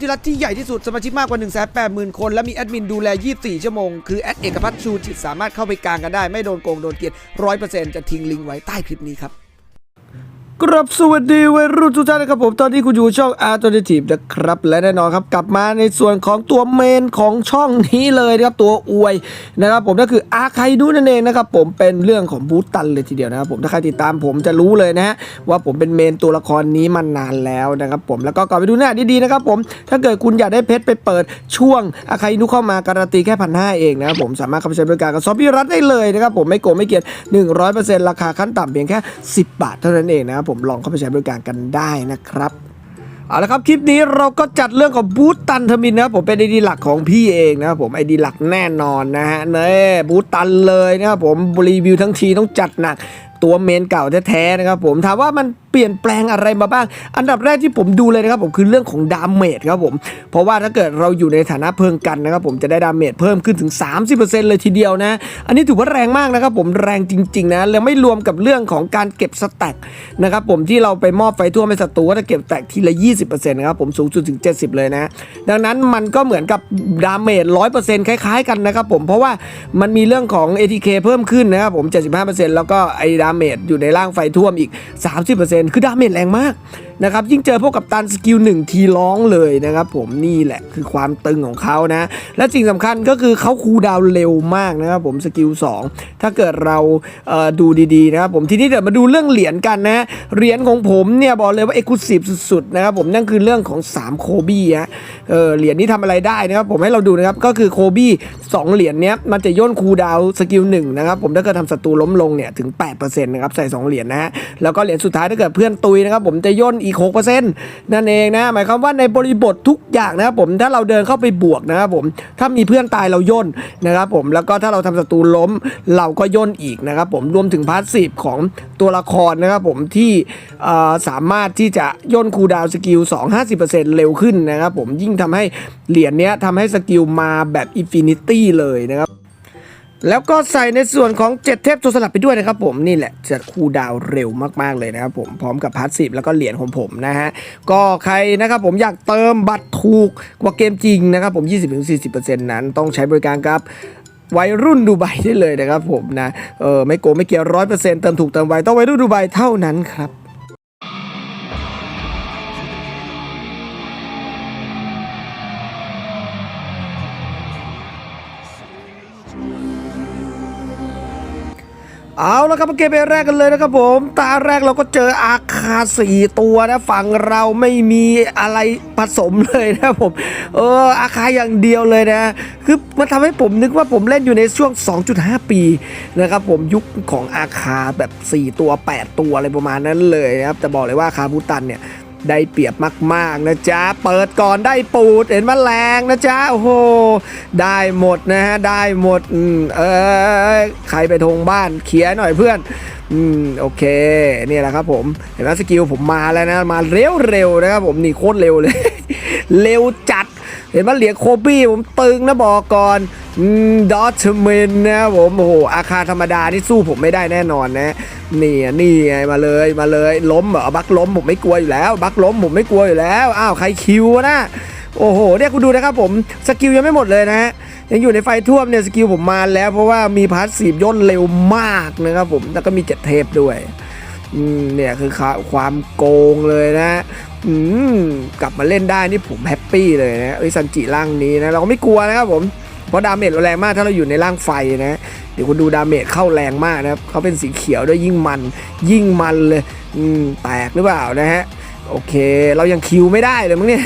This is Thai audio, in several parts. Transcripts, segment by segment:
ที่รัฐที่ใหญ่ที่สุดสมาชิกมากกว่า1 8 0 0 0 0คน และมีแอดมินดูแล 24 ชั่วโมง คือแอดเอกพัฒน์ชูจิตสามารถเข้าไปกลางกันได้ ไม่โดนโกงโดนเกลียด100%จะทิ้งลิงก์ไว้ใต้คลิปนี้ครับ กรับสวัสดีวัยรุ่นทุกท่านนะครับผมตอนนี้คุณอยู่ช่อง Alternative นะครับ และแน่นอนครับกลับมาในส่วนของตัวเมนของช่องนี้เลยนะครับตัวอวยนะครับผมก็คืออาไคดูนั่นเองนะครับผมเป็นเรื่องของบูตันเลยทีเดียวนะครับผมถ้าใครติดตามผมจะรู้เลยนะฮะว่าผมเป็นเมนตัวละครนี้มานานแล้วนะครับผมแล้วก็ก่อนไปดูหน้าดีๆนะครับผมถ้าเกิดคุณอยากได้เพชรไปเปิดช่วงอาไคดูเข้ามาการันตีแค่พันห้าเองนะครับผมสามารถเข้าไปใช้บริการกับซอฟปี้รัฐได้เลยนะครับผมไม่โกงไม่เกียด100%ราคาขั้นต่ำเพียงแค่ 10 บาทเท่านั้นเองนะครับผมลองเข้าไปใช้บริการกันได้นะครับเอาละครับคลิปนี้เราก็จัดเรื่องของบูตตันเทอร์มินนะครับผมเป็นไอดีหลักของพี่เองนะครับผมไอดีหลักแน่นอนนะฮะเน่บูตตันเลยนะครับผมรีวิวทั้งทีต้องจัดหนักตัวเมนเก่าแท้ๆนะครับผมถามว่ามันเปลี่ยนแปลงอะไรมาบ้าง อันดับแรกที่ผมดูเลยนะครับผมคือเรื่องของดาเมจครับผมเพราะว่าถ้าเกิดเราอยู่ในฐานะเพิงกันนะครับผมจะได้ดาเมจเพิ่มขึ้นถึง 30%เลยทีเดียวนะ อันนี้ถือว่าแรงมากนะครับผมแรงจริงๆนะแล้วไม่รวมกับเรื่องของการเก็บสแต็กนะครับผมที่เราไปมอบไฟทั่วให้ศัตรูก็จะเก็บแต็กทีละ 20%นะครับผมสูงสุดถึง 70 เลยนะดังนั้นมันก็เหมือนกับดาเมจ100%คล้ายๆ กันนะครับผมเพราะว่ามันมีเรื่องของ ATK เพิ่มขึ้นนะครับผม 75%แล้วก็ไอ้ดาเมจอยู่ในร่างไฟท่วมอีก 30%คือดาเมจแรงมากนะครับยิ่งเจอพวกกับตันสกิลหนึ่งทีร้องเลยนะครับผมนี่แหละคือความตึงของเขานะ และสิ่งสำคัญก็คือเขาคูดาวเร็วมากนะครับผมสกิล2ถ้าเกิดเราเดูดีๆนะครับผมทีนี้เดี๋ยวมาดูเรื่องเหรียญกันนะเหรียญของผมเนี่ยบอกเลยว่าเอก u s i v e สุดๆนะครับผมนั่นคือเรื่องของ 3 โคบี้ฮะเออเหรียญนี้ทำอะไรได้นะครับผมให้เราดูนะครับก็คือโคบี้2เหรียญเนี้ยมันจะย่นคูดาวสกิล1นะครับผมถ้าเกิดทำศัตรูล้มลงเนี่ยถึง8%นะครับใส่2เหรียญนะฮะแล้วก็เหรียญสุดท้ายถ้าเกิดเพื่อนตุยนะครับผมจะย่นอีก6%นั่นเองนะหมายความว่าในบริบททุกอย่างนะครับผมถ้าเราเดินเข้าไปบวกนะครับผมถ้ามีเพื่อนตายเราย่นนะครับผมแล้วก็ถ้าเราทำศัตรูล้มเราก็ย่นอีกนะครับผมรวมถึงพาสซีฟของตัวละครนะครับผมที่สามารถที่จะย่นคูดาวสกิล2 50%เร็วขึ้นนะครับผมยิ่งทำให้เหรียญเนี้ยทำให้สกิลมาแบบอินฟินิตี้เลยนะครับ แล้วก็ใส่ในส่วนของ 7 เทพตัวสลับไปด้วยนะครับผมนี่แหละจะคูดาวเร็วมากๆเลยนะครับผมพร้อมกับพาสซีฟแล้วก็เหรียญของผมนะฮะก็ใครนะครับผมอยากเติมบัตรถูกกว่าเกมจริงนะครับผม 20-40%นั้นต้องใช้บริการกับวัยรุ่นดูไบได้เลยนะครับผมนะเออไม่โกงไม่เกี่ยวร้อยเปอร์เซ็นต์เติมถูกเติมไวต้องวัยรุ่นดูไบเท่านั้นครับ เอาละครับมาเกมแรกกันเลยนะครับผม ตาแรกเราก็เจออาคาสี่ตัวนะฝั่งเราไม่มีอะไรผสมเลยนะครับผม เอออาคาอย่างเดียวเลยนะ คือมันทำให้ผมนึกว่าผมเล่นอยู่ในช่วง 2.5 ปีนะครับผมยุคของอาคาแบบ 4 ตัว 8 ตัวอะไรประมาณนั้นเลยนะครับแต่บอกเลยว่าอาคาบูตันเนี่ย ได้เปรียบมากๆนะจ๊ะ เปิดก่อนได้ปูดเห็นมแมลงนะจ๊ะ โอ้โห ได้หมดนะฮะ ได้หมด อืม เออใครไปทงบ้านเขียหน่อยเพื่อน อืม โอเค นี่แหละครับผม เห็นไหมสกิลผมมาแล้วนะ มาเร็วๆนะครับผม นี่โคตรเร็วเลย เร็วจัด เห็นว่าเหรียญโคบี้ผมตึงนะบอกก่อนดอทเมนนะผม โอ้โห อาคารธรรมดาที่สู้ผมไม่ได้แน่นอนนะ นี่นี่ไงมาเลยมาเลยล้มเหรอบักล้มผมไม่กลัวอยู่แล้ว บักล้มผมไม่กลัวอยู่แล้วอ้าวใครคิวนะโอ้โหเนี่ยคุณดูนะครับผมสกิลยังไม่หมดเลยนะฮะยังอยู่ในไฟท่วมเนี่ยสกิลผมมาแล้วเพราะว่ามีพาสซีฟย่นเร็วมากนะครับผมแล้วก็มีเจ็ดเทปด้วยเนี่ยคือความโกงเลยนะกลับมาเล่นได้นี่ผมแฮปปี้เลยนะเอ้ซันจิร่างนี้นะเราก็ไม่กลัวนะครับผมเพราะดาเมจเราแรงมากถ้าเราอยู่ในร่างไฟนะ ดี๋ยวคุณดูดาเมจเข้าแรงมากนะครับเขาเป็นสีเขียวด้วยยิ่งมัน ยิ่งมันเลยอืมแตกหรือเปล่านะฮะโอเค เรายังคิวไม่ได้เลยมั้งเนี่ย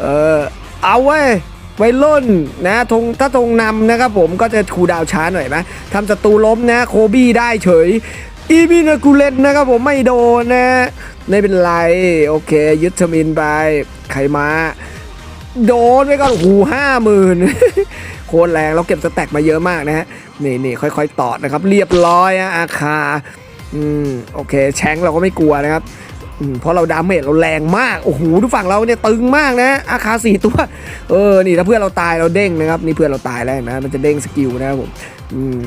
เออเอาเว้ไวยรุ่นนะธงถ้าธงนำนะครับผมก็จะคูดาวช้าหน่อยไหมทำศัตรูล้มนะโคบี้ได้เฉยอีบินากูเลนนะครับผมไม่โดนนะไม่เป็นไร โอเค ยึดชมินไปใครมา โดนไปก่อนโอ้โหห้าหมื่น คตรแรงเราเก็บสแต็กมาเยอะมากนะฮะนี่นี่ค่อยๆต่อนะครับ เรียบร้อยอะอาคาอืมโอเคแชงเราก็ไม่กลัวนะครับอืมเพราะเราดาเมจเราแรงมากโอ้โหทุกฝั่งเราเนี่ยตึงมากนะอาคาสี่ตัวเออนี่ถ้าเพื่อนเราตายเราเด้งนะครับนี่เพื่อนเราตายแล้วนไหมมันจะเด้งสกิลนะครับผมอืม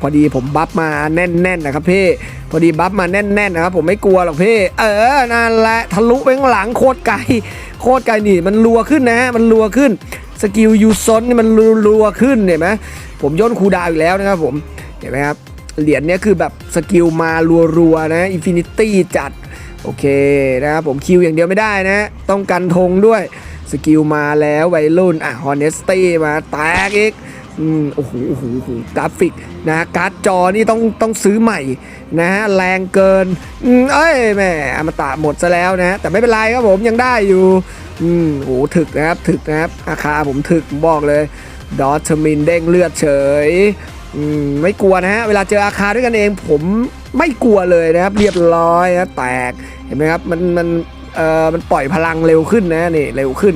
พออดีผมบัฟมาแน่นๆนะครับพี่พอดีบัฟมาแน่นๆนะครับผมไม่กลัวหรอกพี่เออนั่นแหละทะลุไปข้างหลังโคตรไกลโคตรไกลนี่มันรัวขึ้นนะฮะมันรัวขึ้น สกิลยูซอนนี่มันรัวขึ้นเห็นไหมผมย่นคูดาวอีกแล้วนะครับผมเห็นไหมครับเหรียญเนี้ยคือแบบสกิลมารัวๆนะอินฟินิตี้จัดโอเคนะครับผมคิวอย่างเดียวไม่ได้นะ ต้องกันธงด้วยสกิลมาแล้ววัยรุ่นอะฮอนเนสตี้มาแตกอีก อืมโอ้โหโอ้โหโอ้โหกราฟิกนะการ์ดจอนี่ต้องต้องซื้อใหม่นะฮะแรงเกินอืมเอ้ยแม่อมตะหมดซะแล้วนะแต่ไม่เป็นไรครับผมยังได้อยู่อืมโอ้โหถึกนะครับถึกนะครับอาคาผมถึกผมบอกเลย ดอทมินเด้งเลือดเฉยอืมไม่กลัวนะฮะเวลาเจออาคาด้วยกันเอง ผมไม่กลัวเลยนะครับ เรียบร้อยนะแตกเห็นไหมครับมันมันเอ่อมันปล่อยพลังเร็วขึ้นนะนี่เร็วขึ้น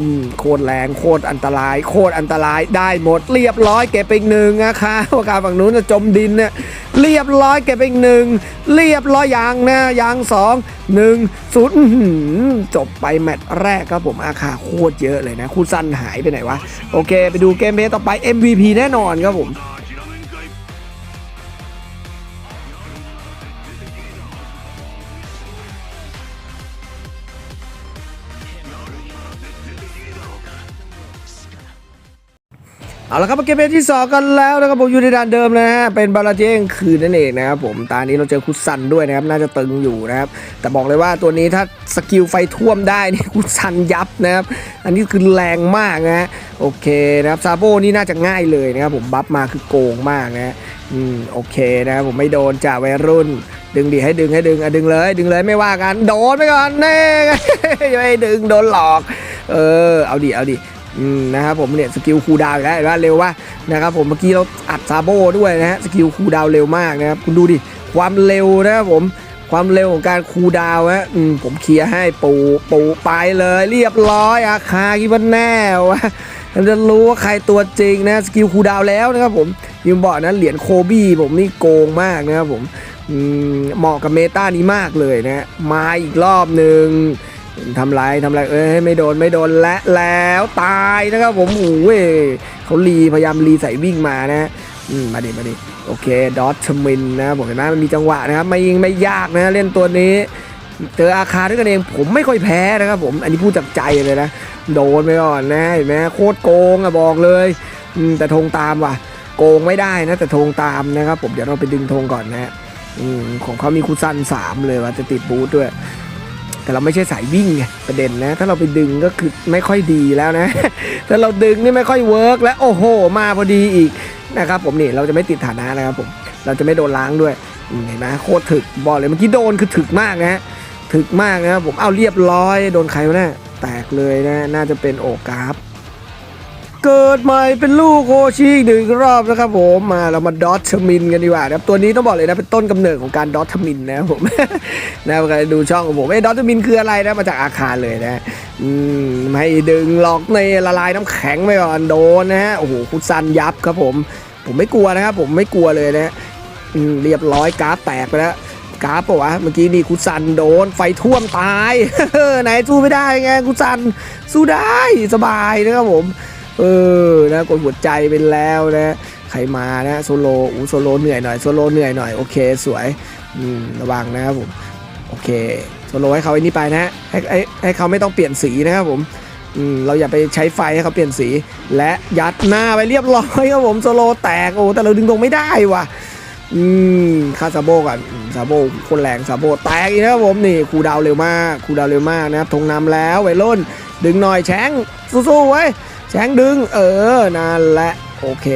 อืมโคตรแรงโคตรอันตราย โคตรอันตรายได้หมด เรียบร้อยเก็บไปอีกหนึ่งนะคะปาการฝั่งนู้นจะจมดินเนี่ยเรียบร้อยเก็บไปอีกหนึ่งเรียบร้อยยางนะยางสองหนึ่งศูนย์จบไปแมตช์แรกครับผมอาคาโคตรเยอะเลยนะคู่สั้นหายไปไหนวะโอเค ไปดูเกมเพย์ต่อไป MVP แน่นอนครับผม เอาละครับมาเกมเพลย์ที่ 2 กันแล้วนะครับผมอยู่ในด่านเดิมนะฮะเป็นบาลาเจงคืนนั่นเองนะครับผมตานี้เราเจอคุซันด้วยนะครับน่าจะตึงอยู่นะครับแต่บอกเลยว่าตัวนี้ถ้าสกิลไฟท่วมได้นี่คุซันยับนะครับอันนี้คือแรงมากนะฮะโอเคนะครับซาโบนี่น่าจะง่ายเลยนะครับผมบัฟมาคือโกงมากนะอืมโอเคนะครับผมไม่โดนจ่าวัยรุ่น ดึงดิให้ดึงให้ดึงอะดึงเลยดึงเลยไม่ว่ากันโดนไปก่อนเน่ไม่ดึงโดนหลอก เออเอาดิเอาดิ นะครับผมเนี่ยสกิลคูดาวน์อีกแล้วเห็นว่าเร็วว่านะครับผมเมื่อกี้เราอัดซาโบด้วยนะฮะสกิลคูดาวเร็วมากนะครับคุณดูดิความเร็วนะครับผมความเร็วของการคูดาวน์ฮะอืมผมเคลียร์ให้ปูปูไปเลยเรียบร้อยอาคาคิดว่าแน่วะเราจะรู้ว่าใครตัวจริงนะสกิลคูดาวแล้วนะครับผมยิมบอกนะเหรียญโคบี้ผมนี่โกงมากนะครับผมอืมเหมาะกับเมตานี้มากเลยนะฮะมาอีกรอบหนึ่ง ทำไรทำไรเอ้ยไม่โดนไม่โดนและแล้วตายนะครับผมโอ้ยเขารีพยายามรีใส่วิ่งมานะอืมมาดิมาดิโอเคดอทชมินนะผมเห็นไหมมันมีจังหวะนะครับไม่ยิงไม่ยากนะเล่นตัวนี้ เจออาคาด้วยกันเองผมไม่ค่อยแพ้นะครับผมอันนี้พูดจากใจเลยนะโดนไปก่อนนะเห็นไหมโคตรโกงอะบอกเลยอืมแต่ธงตามว่ะ โกงไม่ได้นะแต่ธงตามนะครับ ผมเดี๋ยวเราไปดึงธงก่อนนะอืมของเขามีคูซันสามเลยว่าจะติดบูทด้วย แต่เราไม่ใช่สายวิ่งไงประเด็นนะ ถ้าเราไปดึงก็คือไม่ค่อยดีแล้วนะ ถ้าเราดึงนี่ไม่ค่อยเวิร์กแล้วโอ้โห มาพอดีอีกนะครับผมนี่เราจะไม่ติดฐานะนะครับผมเราจะไม่โดนล้างด้วยเห็นไหมโคตรถึกบอกเลยเมื่อกี้โดนคือถึกมากนะฮะถึกมากนะครับผมเอาเรียบร้อย โดนใครวะเนี่ยแตกเลยนะน่าจะเป็นโอกราฟ เกิดใหม่เป็นลูกโคชิอีกหนึ่งรอบนะครับผมมาเรามาดอทชมินกันดีกว่านะครับตัวนี้ต้องบอกเลยนะเป็นต้นกำเนิดของการดอทชมินนะครับผมนะใครดูช่องของผมไอ้ดอทชมินคืออะไรนะมาจากอาคารเลยนะอืมไม่ดึงหลอกในละลายน้ำแข็งไปก่อนโดนนะฮะโอ้โหคุซันยับครับผม ผมไม่กลัวนะครับผมไม่กลัวเลยนะอืมเรียบร้อยกราฟแตกไปแล้วกราฟปะวะเมื่อกี้นี่คุซันโดนไฟท่วมตายไหนสู้ไม่ได้ไงคุซันสู้ได้สบายนะครับผม เออนะกดหัวใจไปแล้วนะใครมานะโซโลอูโซโลเหนื่อยหน่อยโซโลเหนื่อยหน่อยโอเคสวยอืมระวังนะครับผมโอเคโซโลให้เขาไอ้นี่ไปนะให้ให้ให้เขาไม่ต้องเปลี่ยนสีนะครับผมอืมเราอย่าไปใช้ไฟให้เขาเปลี่ยนสี และยัดหน้าไปเรียบร้อยครับผมโซโลแตกโอ้แต่เราดึงตรงไม่ได้ว่ะอืมคาซาโบก่อนซาโบคนแรงซาโบแตกอีกนะครับผมนี่คูดาวเร็วมากคูดาวเร็วมากนะครับธงนำแล้วไวรุ่นดึงหน่อยแชงสู้ๆไว้ ชงดึง เออนั่นแหละโอเค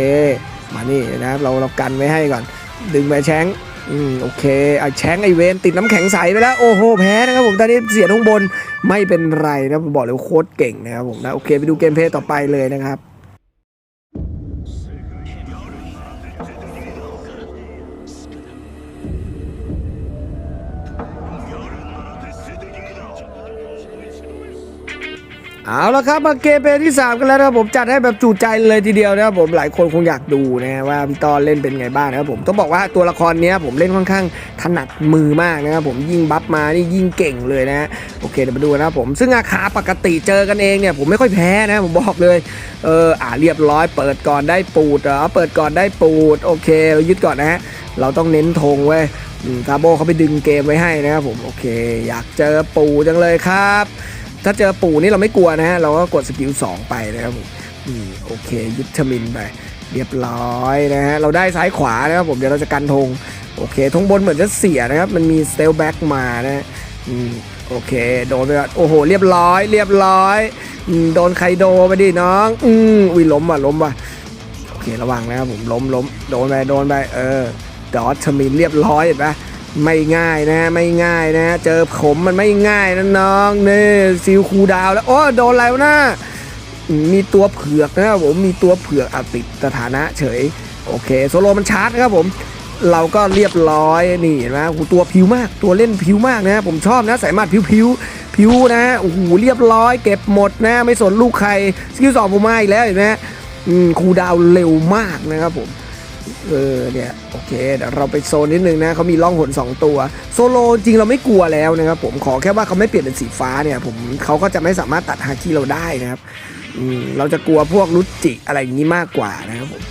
มานี่นะครับเราเรากันไว้ให้ก่อน ดึงไปแชงอืมโอเคไอแชงไอเวนติดน้ำแข็งใสไปแล้ว โอ้โหแพ้นะครับผมตอนนี้เสียทงบนไม่เป็นไรนะผมบอกเลยโคตรเก่งนะครับผมนะโอเคไปดูเกมเพลย์ต่อไปเลยนะครับ เอาละครับมาเกมเพลที่ 3 กันแล้วนะครับผมจัดให้แบบจูใจเลยทีเดียวนะครับผมหลายคนคงอยากดูนะว่าพี่ตอนเล่นเป็นไงบ้างนะครับผมต้องบอกว่าตัวละครนี้ผมเล่นค่อนข้างถนัดมือมากนะครับผมยิ่งบัฟมานี่ยิ่งเก่งเลยนะโอเคเดี๋ยวมาดูนะครับผมซึ่งอาคาปกติเจอกันเองเนี่ยผมไม่ค่อยแพ้นะผมบอกเลยเอออ่าเรียบร้อยเปิดก่อนได้ปูดเหรอเปิดก่อนได้ปูดโอเคเรายึดก่อนนะฮะเราต้องเน้นธงเว้ยซาโบเขาไปดึงเกมไว้ให้นะครับผมโอเค อยากเจอปูจังเลยครับ ถ้าเจอปู่นี่เราไม่กลัวนะฮะ เราก็กดสกิล2ไปนะครับผมอืมโอเคยึดชมินไป เรียบร้อยนะฮะ เราได้ซ้ายขวานะครับผม เดี๋ยวเราจะกันธง โอเคธงบนเหมือนจะเสียนะครับ มันมีสเตลแบ็กมานะฮะอืมโอเค โดนไปก่อนโอ้โห เรียบร้อย เรียบร้อยอืมโดนไคโดไปดิน้อง อืมอุ้ยล้มว่ะ ล้มว่ะ โอเค ระวังนะครับผม ล้มล้มโดนไป โดนไป เออ ดอทชมินเรียบร้อยเห็นปะ ไม่ง่ายนะไม่ง่ายนะ เจอผมมันไม่ง่ายนะน้องเนี่ซิลคูดาวแล้วโอ้โดนอะไรวน้าอืมมีตัวเผือกนะครับผมมีตัวเผือกอติดสถานะเฉย โอเคโซโลมันชาร์จนะครับผมเราก็เรียบร้อยนี่เห็นไหมตัวผิวมาก ตัวเล่นผิวมากนะผมชอบนะสายมาดผิวผิวผิวนะโอ้โหเรียบร้อย เก็บหมดนะ ไม่สนลูกใครสกิลสองผมมาอีกแล้วเห็นไหมอืมคูดาวเร็วมากนะครับผม เออเนี่ยโอเคเดี๋ยวเราไปโซนนิดนึงนะเขามีล่องหน2 ตัว โซโลจริงเราไม่กลัวแล้วนะครับผมขอแค่ว่าเขาไม่เปลี่ยนเป็นสีฟ้าเนี่ยผมเขาก็จะไม่สามารถตัดฮาคิเราได้นะครับอืมเราจะกลัวพวกรุจิอะไรอย่างนี้มากกว่านะครับผม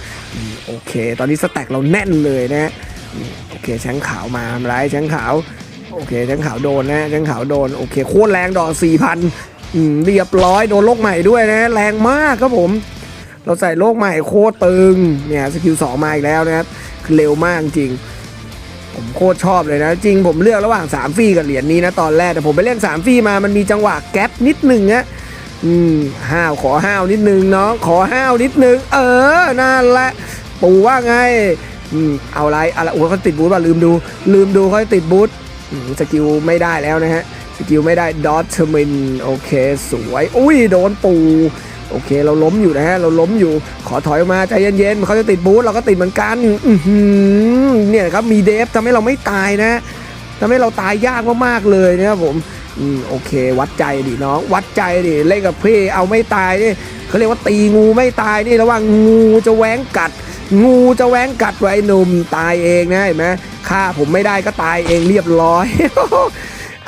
โอเค ตอนนี้สแต็กเราแน่นเลยนะโอเคแชงขาวมาทำไรแชงขาวโอเคแชงขาวโดนนะแชงขาวโดนโอเคโคตรแรงดอกสี่พันเรียบร้อยโดนโลกใหม่ด้วยนะ แรงมากครับผม เราใส่โลกใหม่โคตรตึงเนี่ยสกิลสองมาอีกแล้วนะครับคือเร็วมากจริง ผมโคตรชอบเลยนะ จริงผมเลือกระหว่าง3ฟรีกับเหรียญนี้นะตอนแรกแต่ผมไปเล่น3ฟรีมามันมีจังหวะแก๊ปนิดหนึ่งนะอืมห้าวขอห้าวนิดนึงน้องขอห้าวนิดนึง เออนั่นแหละปู่ว่าไงอืมเอาไรอะไรโอ้เขาติดบูทป่ะลืมดู ลืมดูเขาติดบูทสกิลไม่ได้แล้วนะฮะสกิลไม่ได้ดอทเทอร์มินโอเค สวย อุ้ย โดนปู่ โอเคเราล้มอยู่นะฮะเราล้มอยู่ขอถอยออกมาใจเย็นๆเขาจะติดบูธเราก็ติดเหมือนกันเนี่ยครับมีเดฟทำให้เราไม่ตายนะทำให้เราตายยากมากๆเลยนะครับผมอืมโอเค วัดใจดิน้องวัดใจดิเล่นกับพี่เอาไม่ตายนี่เขาเรียกว่าตีงูไม่ตายนี่ระหว่างงูจะแหวงกัด งูจะแหวงกัดไว้หนุ่มตายเองนะเห็นไหมฆ่าผมไม่ได้ก็ตายเองเรียบร้อย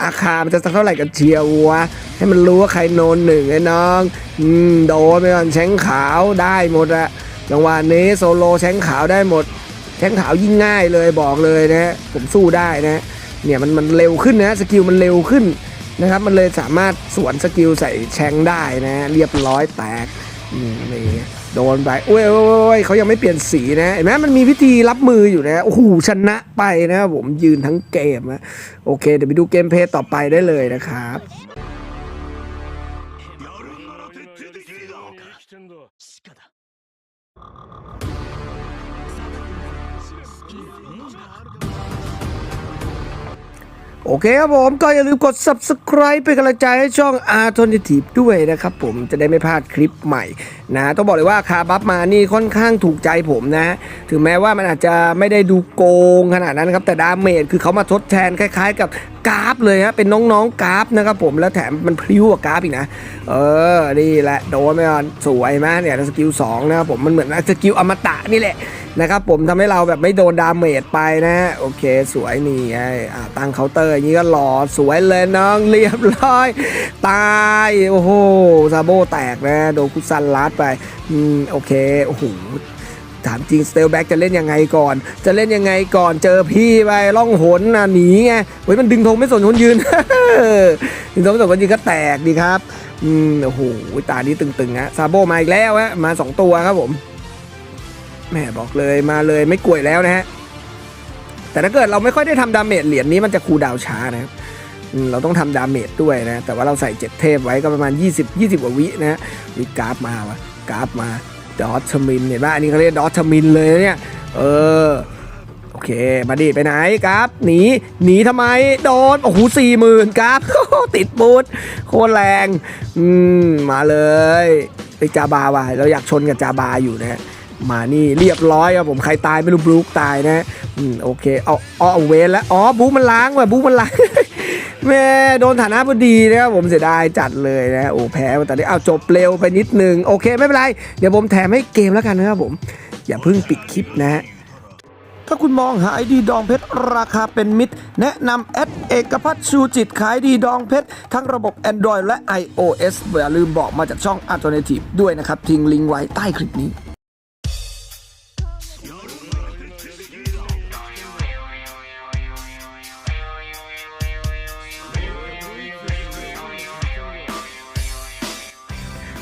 อาคามันจะสักเท่าไหร่กันเชียววะ ให้มันรู้ว่าใครโนนหนึ่งไอ้น้องอืมโดนไปก่อนแชงขาวได้หมดอะจังหวะนี้โซโลแชงขาวได้หมด แชงขาวยิ่งง่ายเลยบอกเลยนะผมสู้ได้นะเนี่ยมันมันเร็วขึ้นนะสกิลมันเร็วขึ้นนะครับมันเลยสามารถสวนสกิลใส่แชงได้นะเรียบร้อยแตกอืมนี่โดนไปโอ้ยโอ้ยโอ้ยเขายังไม่เปลี่ยนสีนะเห็นไหมมันมีวิธีรับมืออยู่นะโอ้โหชนะไปนะผมยืนทั้งเกมนะโอเค เดี๋ยวไปดูเกมเพลย์ต่อไปได้เลยนะครับ โอเคครับผมก็อย่าลืมกด subscribe เป็นกำลังใจให้ช่อง a r t o n a t i v e ด้วยนะครับผมจะได้ไม่พลาดคลิปใหม่ นะต้องบอกเลยว่าคาบัฟมานี่ค่อนข้างถูกใจผมนะ ถึงแม้ว่ามันอาจจะไม่ได้ดูโกงขนาดนั้นครับแต่ดาเมจคือเขามาทดแทนคล้ายๆ กับกราฟเลยฮะเป็นน้องๆกราฟนะครับผมแล้วแถมมันพลิ้วกว่ากราฟอีกนะ เออนี่แหละโดนไปก่อนสวยไหมเนี่ยสกิลสองนะครับผมมันเหมือนสกิลอมตะนี่แหละนะครับผมทำให้เราแบบไม่โดนดาเมจไปนะโอเคสวยนี่ไอ่าตั้งเคาน์เตอร์อย่างนี้ก็หล่อสวยเลยน้องเรียบร้อย ตายโอ้โหซาโบแตกนะโดนคุซันลัดไปอืม โอเค โอ้โหถามจริงสเตลแบ็กจะเล่นยังไงก่อน จะเล่นยังไงก่อนเจอพี่ไปล่องหนนะหนีไงเฮ้ยมันดึงธงไม่สนคนยืนดึงธงไม่สนคนยืนก็แตกดีครับ อืมโอ้โหตานี้ตึงๆฮะซาโบมาอีกแล้วฮะมาสองตัวครับผมแม่บอกเลยมาเลยไม่กลัวอีแล้วนะฮะแต่ถ้าเกิดเราไม่ค่อยได้ทำดาเมจเหรียญนี้มันจะคูดาวช้านะครับเราต้องทำดาเมจด้วยนะ แต่ว่าเราใส่เจ็ดเทพไว้ก็ประมาณ 20 20กว่าวินะฮะวิกราฟมาวะ กราฟมาดอทมินเห็นป่ะอันนี้เขาเรียกดอทมินเลยเนี่ยเออโอเคมาดิไปไหนกราฟหนีหนีทำไมโดนโอ้โหสี่หมื่นกราฟติดบูทโคตรแรงอืมมาเลยไปจาบาว่ะเราอยากชนกับจาบาอยู่นะมานี่เรียบร้อยครับผมใครตายไม่รู้บลูคตายนะอืมโอเคเอาเอาเอาเวนแล้วอ๋อบูมันล้างว่ะบูมันล้าง แม่โดนฐานะพอดีนะครับผมเสียดายจัดเลยนะโอ้แพ้มาแต่นี้เอาจบเร็วไปนิดนึงโอเคไม่เป็นไร เดี๋ยวผมแถมให้เกมแล้วกันนะครับผม อย่าเพิ่งปิดคลิปนะฮะถ้าคุณมองหาไอดีดองเพชร ราคาเป็นมิตร แนะนำแอดเอกพัฒน์ชูจิตขายดีดองเพชร ทั้งระบบ Android และ iOS อย่าลืมบอกมาจากช่อง Alternative ด้วยนะครับ ทิ้งลิงก์ไว้ใต้คลิปนี้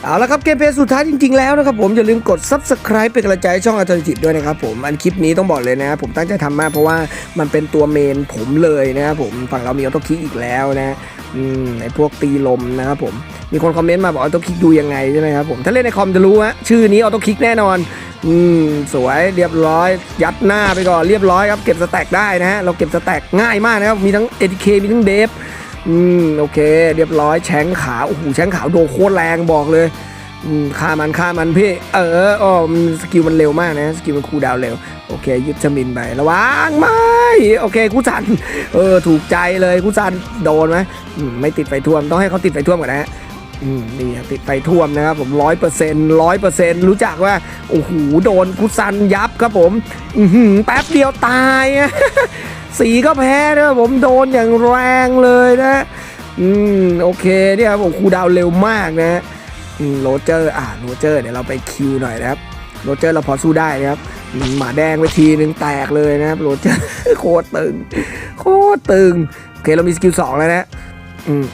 เอาละครับเกมเพลย์สุดท้ายจริง ๆ แล้วนะครับผมอย่าลืมกด Subscribe เป็นกำลังใจให้ช่อง Alternative ด้วยนะครับผมอันคลิปนี้ต้องบอกเลยนะครับผมตั้งใจทำมากเพราะว่ามันเป็นตัวเมนผมเลยนะครับผมฝั่งเรามีออโต้คิกอีกแล้วนะอืมไอพวกตีลมนะครับผมมีคนคอมเมนต์มาบอกออโต้คิกดูยังไงใช่ไหมครับผมถ้าเล่นในคอมจะรู้ฮะชื่อนี้ออโต้คิกแน่นอนอืมสวยเรียบร้อย ยัดหน้าไปก่อนเรียบร้อยครับเก็บสแต็กได้นะฮะเราเก็บสแต็กง่ายมากนะครับมีทั้ง ATK มีทั้งเดฟ อืมโอเค เรียบร้อยแชงขาวโอ้โหแชงขาวโดโคตรแรงบอกเลยอืมฆ่ามันฆ่ามันพี่ เอออ๋อสกิลมันเร็วมากนะ สกิลมันคูดาวเร็ว โอเค ยึดจมินไประวังไม่ โอเคกูสัน เออ ถูกใจเลยกูสัน โดนไหมอืมไม่ติดไฟท่วม ต้องให้เขาติดไฟท่วมก่อนนะฮะอืมนี่ติดไฟท่วมนะครับผมร้อยเปอร์เซ็นต์ร้อยเปอร์เซ็นต์รู้จักว่า โอ้โห โดนกุซันยับครับผมอือหือแป๊บเดียวตายอะ สีก็แพ้นะครับผมโดนอย่างแรงเลยนะ อืมโอเคเนี่ยครับผมคูดาวเร็วมากนะอืมโรเจอร์อ่าโรเจอร์เดี๋ยวเราไปคิวหน่อยนะครับโรเจอร์เราพอสู้ได้นะครับหมาแดงไปทีนึงแตกเลยนะครับโรเจอร์โคตรตึง โคตรตึงโอเคเรามีสกิลสองแล้วนะอืม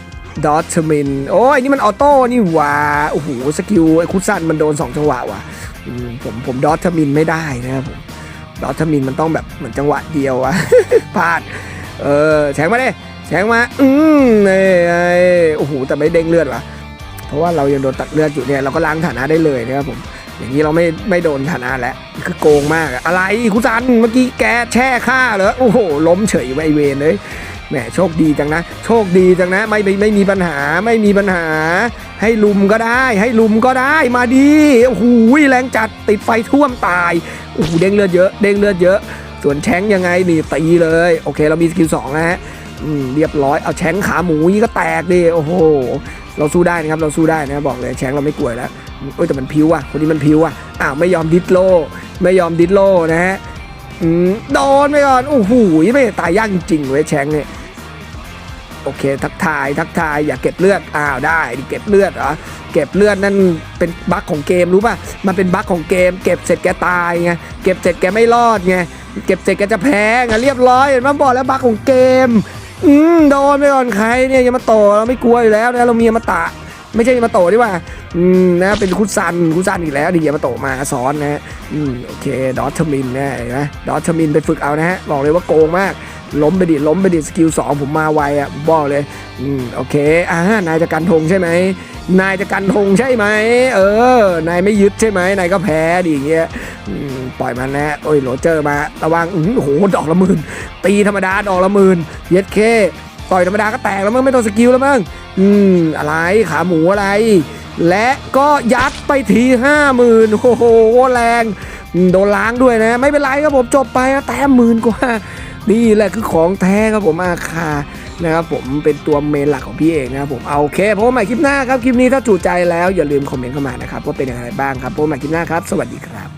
ดอทมินโอ้ยนี่มันออโต้นี่หว่าโอ้โหสกิลไอ้คุซันมันโดนสองจังหวะว่ะผมผมดอทมินไม่ได้นะครับผม ดอทมินมันต้องแบบเหมือนจังหวะเดียวอะพลาด เออแฉงมาดิแฉงมา อืมเอ้ยเอ้โอ้โห แต่ไม่เด้งเลือดว่ะ เพราะว่าเรายังโดนตัดเลือดอยู่เนี่ย เราก็ล้างฐานะได้เลยนะครับผม อย่างนี้เราไม่ไม่โดนฐานะแล้ว คือโกงมากอะอะไรคุณซัน เมื่อกี้แกแช่ข้าเหรอ โอ้โห ล้มเฉยไวเวนเลย แหมโชคดีจังนะ โชคดีจังนะ ไม่ไม่ไม่มีปัญหา ไม่มีปัญหา ให้ลุมก็ได้ ให้ลุมก็ได้ มาดี โอ้โห แรงจัดติดไฟท่วมตาย โอ้โหเด้งเลือดเยอะเด้งเลือดเยอะ ส่วนแชงยังไงนี่ตีเลยโอเค เรามีสกิลสองนะฮะอืมเรียบร้อยเอาแชงขาหมูนี่ก็แตกดิโอ้โหเราสู้ได้นะครับเราสู้ได้นะบอกเลยแชงเราไม่กลัวแล้วเอ้ยแต่มันพิวอะคนนี้มันพิวอะอ้าวไม่ยอมดิสโล ไม่ยอมดิสโลนะฮะอืมโดนไปก่อนโอ้โหไม่ตายยากจริงๆเว้ยแชงเนี่ย โอเค ทักทาย ทักทายอย่าเก็บเลือดอ้าวได้เก็บเลือดเหรอเก็บเลือดนั่นเป็นบั๊กของเกมรู้ป่ะมันเป็นบั๊กของเกม เก็บเสร็จแกตายไงเก็บเสร็จแกไม่รอดไงเก็บเสร็จแกจะแพ้ไงเรียบร้อยเห็นไหมบอกแล้วบั๊กของเกมอืมโดนไปก่อนใครเนี่ยยามาโตะเราไม่กลัวอยู่แล้วนะเรามีมาตะ ไม่ใช่มาโตดีกว่าอืมนะเป็นคุซันคุซันอีกแล้วดิยมาโตมาซ้อนนะอืมโอเคดอทเทมินนะเห็นไหมดอทเทมินไปฝึกเอานะฮะบอกเลยว่าโกงมาก ล้มไปดิล้มไปดิสกิลสองผมมาไวอะบอกเลยอืมโอเคอ่านายจะกันธงใช่ไหมนายจะกันธงใช่ไหมเออนายไม่ยึดใช่ไหมนายก็แพ้ดิอย่างเงี้ยปล่อยมันนะโอ้ยโรเจอร์มาระวังโอ้โหดอกละหมื่นตีธรรมดาดอกละหมื่นเย็ดเค ต่อยธรรมดาก็แตกแล้วมั้งไม่ต้องสกิลแล้วมั้งอืมอะไรขาหมูอะไร และก็ยัดไปทีห้าหมื่นโอ้โหแรง โดนล้างด้วยนะ ไม่เป็นไรครับผมจบไปแต้มหมื่นกว่านี่แหละคือของแท้ครับผมอาคานะครับผมเป็นตัวเมนหลักของพี่เองนะครับผมเอาโอเคพบใหม่คลิปหน้าครับคลิปนี้ถ้าจูใจแล้วอย่าลืมคอมเมนต์เข้ามานะครับว่าเป็นอย่างไรบ้างครับพบใหม่คลิปหน้าครับ สวัสดีครับ